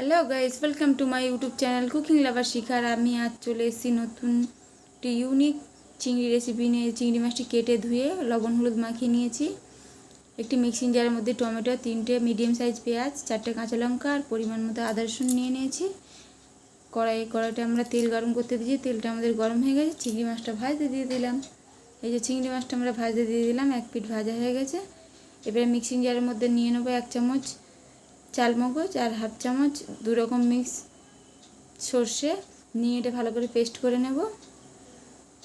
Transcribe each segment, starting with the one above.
Hello guys welcome to my YouTube channel cooking lover শিখার আমি আজ চলে এসেছি নতুন একটি ইউনিক চিংড়ি রেসিপি নিয়ে, চিংড়ি মাছটি কেটে ধুয়ে লবণ হলুদ মাখিয়ে নিয়েছি। একটি মিক্সিং জারের মধ্যে টমেটো, তিনটে মিডিয়াম সাইজ পেঁয়াজ, চারটে কাঁচা লঙ্কা আর পরিমাণ মতো আদা রসুন নিয়ে নিয়েছি। কড়াই কড়াইটা আমরা তেল গরম করতে দিয়েছি, তেলটা আমাদের গরম হয়ে গেছে, চিংড়ি মাছটা ভাজতে দিয়ে দিলাম। এই যে চিংড়ি মাছটা আমরা ভাজতে দিয়ে দিলাম, এক পিঠ ভাজা হয়ে গেছে। এবারে মিক্সিং জারের মধ্যে নিয়ে নেব এক চামচ চাল মগজ আর হাফ চামচ দু রকম মিক্স সর্ষে, নিয়ে এটা ভালো করে পেস্ট করে নেব।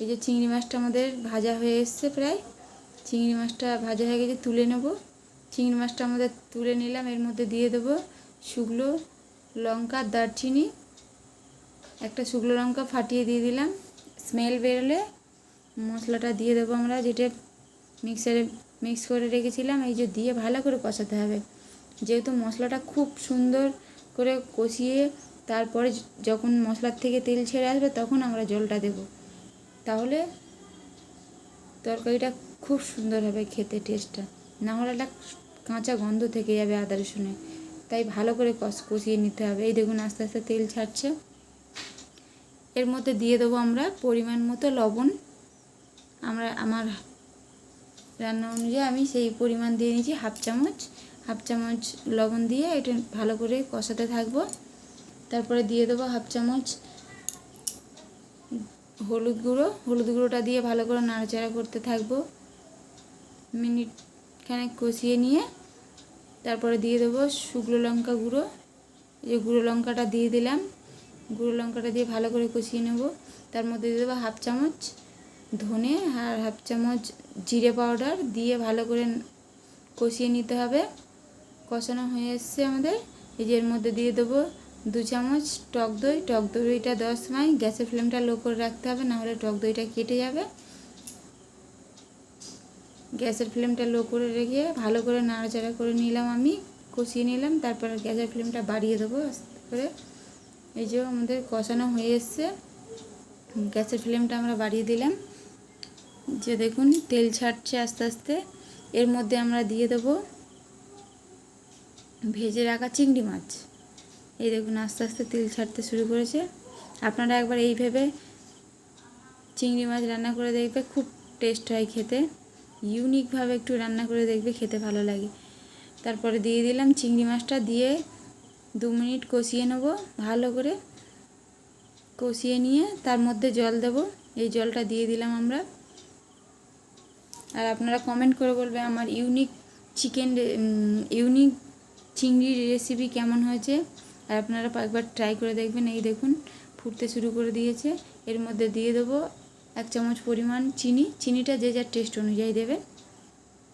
এই যে চিংড়ি মাছটা আমাদের ভাজা হয়ে এসছে প্রায়, চিংড়ি মাছটা ভাজা হয়ে গেছে তুলে নেব। চিংড়ি মাছটা আমাদের তুলে নিলাম, এর মধ্যে দিয়ে দেবো শুকনো লঙ্কা, দারচিনি। একটা শুকনো লঙ্কা ফাটিয়ে দিয়ে দিলাম। স্মেল বেরোলে মশলাটা দিয়ে দেবো আমরা, যেটা মিক্সারে মিক্স করে রেখেছিলাম, এই যে দিয়ে ভালো করে কষাতে হবে। যেহেতু মশলাটা খুব সুন্দর করে কষিয়ে তারপরে যখন মশলার থেকে তেল ছেড়ে আসবে তখন আমরা জলটা দেব। তাহলে তরকারিটা খুব সুন্দর হবে খেতে টেস্টটা না হলে একটা কাঁচা গন্ধ থেকে যাবে আদা রসুনে। তাই ভালো করে কষ, কষিয়ে নিতে হবে। এই দেখুন আস্তে আস্তে তেল ছাড়ছে। এর মধ্যে দিয়ে দেবো আমরা পরিমাণ মতো লবণ। আমরা, আমার রান্না অনুযায়ী আমি সেই পরিমাণ দিয়ে নিয়েছি হাফ চামচ। হাফ চামচ লবণ দিয়ে এটা ভালো করে কষাতে থাকব। তারপরে দিয়ে দেবো হাফ চামচ হলুদ গুঁড়ো। হলুদ গুঁড়োটা দিয়ে ভালো করে নাড়াচাড়া করতে থাকব। মিনিট খানেক কষিয়ে নিয়ে তারপরে দিয়ে দেবো শুকনো লঙ্কা গুঁড়ো। যে গুঁড়ো লঙ্কাটা দিয়ে দিলাম, গুঁড়ো লঙ্কাটা দিয়ে ভালো করে কষিয়ে নেব। তার মধ্যে দিয়ে দেবো হাফ চামচ ধনে আর হাফ চামচ জিরে পাউডার দিয়ে ভালো করে কষিয়ে নিতে হবে। কষানো হয়ে এসছে আমাদের। এই যে এর মধ্যে দিয়ে দেবো দু চামচ টক দই। টক দইটা দেওয়ার সময় গ্যাসের ফ্লেমটা লো করে রাখতে হবে, নাহলে টক দইটা কেটে যাবে। গ্যাসের ফ্লেমটা লো করে রেখে ভালো করে নাড়াচাড়া করে নিলাম আমি, কষিয়ে নিলাম, তারপর গ্যাসের ফ্লেমটা বাড়িয়ে দেবো আস্তে করে। এই যে আমাদের কষানো হয়ে এসছে, গ্যাসের ফ্লেমটা আমরা বাড়িয়ে দিলাম। যে দেখুন তেল ছাড়ছে আস্তে আস্তে। এর মধ্যে আমরা দিয়ে দেবো ভেজে রাখা চিংড়ি মাছ। এই দেখুন, আস্তে আস্তে তেল ছাড়তে শুরু করেছে। আপনারা একবার এইভাবে চিংড়ি মাছ রান্না করে দেখবে, খুব টেস্ট হয় খেতে। ইউনিকভাবে একটু রান্না করে দেখবে, খেতে ভালো লাগে। তারপরে দিয়ে দিলাম চিংড়ি মাছটা, দিয়ে দু মিনিট কষিয়ে নেব, ভালো করে কষিয়ে নিয়ে তার মধ্যে জল দেব। এই জলটা দিয়ে দিলাম আমরা। আর আপনারা কমেন্ট করে বলবে, আমার ইউনিক চিকেন ইউনিক চিংড়ির রেসিপি কেমন হয়েছে আর আপনারা একবার ট্রাই করে দেখবেন। এই দেখুন, ফুটতে শুরু করে দিয়েছে। এর মধ্যে দিয়ে দেবো এক চামচ পরিমাণ চিনি। চিনিটা যে যার টেস্ট অনুযায়ী দেবে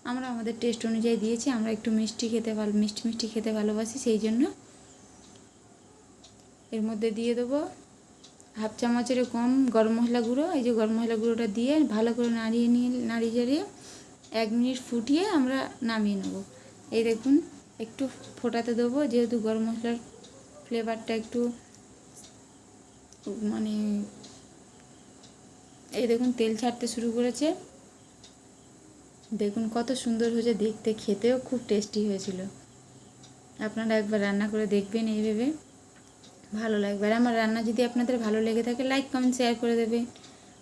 আমরা আমাদের টেস্ট অনুযায়ী দিয়েছি, আমরা একটু মিষ্টি খেতে ভালো, মিষ্টি মিষ্টি খেতে ভালোবাসি, সেই জন্য। এর মধ্যে দিয়ে দেবো হাফ চামচের কম গরম মশলা গুঁড়ো। এই যে গরম মশলা গুঁড়োটা দিয়ে ভালো করে নাড়িয়ে নিয়ে, নাড়িয়ে চাড়িয়ে এক মিনিট ফুটিয়ে আমরা নামিয়ে নেব। এই দেখুন একটু ফোটাতে দেবো, যেহেতু গরম মশলার ফ্লেভারটা একটু মানে এই দেখুন তেল ছাড়তে শুরু করেছে। দেখুন কত সুন্দর হয়েছে দেখতে, খেতেও খুব টেস্টি হয়েছিল। আপনারা একবার রান্না করে দেখবেন এইভাবে ভালো লাগবে। আর আমার রান্না যদি আপনাদের ভালো লেগে থাকে লাইক কমেন্ট শেয়ার করে দেবে।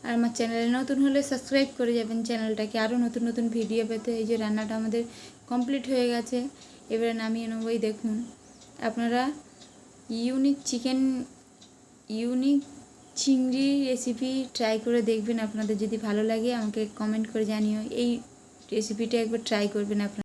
আর আমার চ্যানেলে নতুন হলে সাবস্ক্রাইব করে যাবেন। চ্যানেলটাকে আরও নতুন নতুন ভিডিও পেতে। এই যে রান্নাটা আমাদের কমপ্লিট হয়ে গেছে। এবারে নামিয়ে নেবই, দেখুন। আপনারা ইউনিক চিকেন ইউনিক চিংড়ি রেসিপি ট্রাই করে দেখবেন আপনাদের যদি ভালো লাগে, আমাকে কমেন্ট করে জানিও। এই রেসিপিটা একবার ট্রাই করবেন আপনারা।